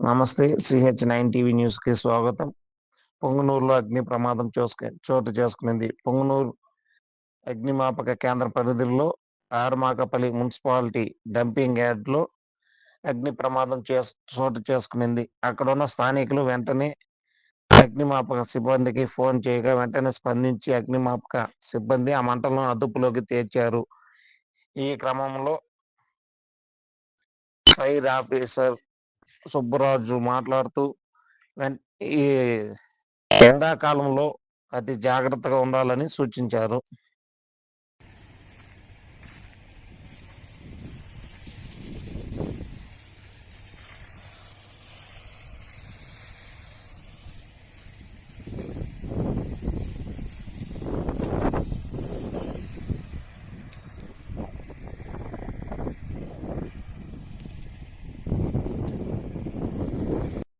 నమస్తే CH nine TV న్యూస్కి స్వాగతం. పొంగనూరులో అగ్ని ప్రమాదం చూసుకు చోటు చేసుకునింది. పొంగనూరు అగ్నిమాపక కేంద్ర పరిధిలో ఆర్మాకపల్లి మున్సిపాలిటీ డంపింగ్ యార్డ్లో అగ్ని ప్రమాదం చేస్ చోటు చేసుకునింది. అక్కడ ఉన్న స్థానికులు వెంటనే అగ్నిమాపక సిబ్బందికి ఫోన్ చేయగా వెంటనే స్పందించి అగ్నిమాపక సిబ్బంది ఆ మంటలను అదుపులోకి తెచ్చారు. ఈ క్రమంలో ఫైర్ ఆఫీసర్ సుబ్బరాజు మాట్లాడుతూ ఈ ఎండాకాలంలో అతి జాగ్రత్తగా ఉండాలని సూచించారు.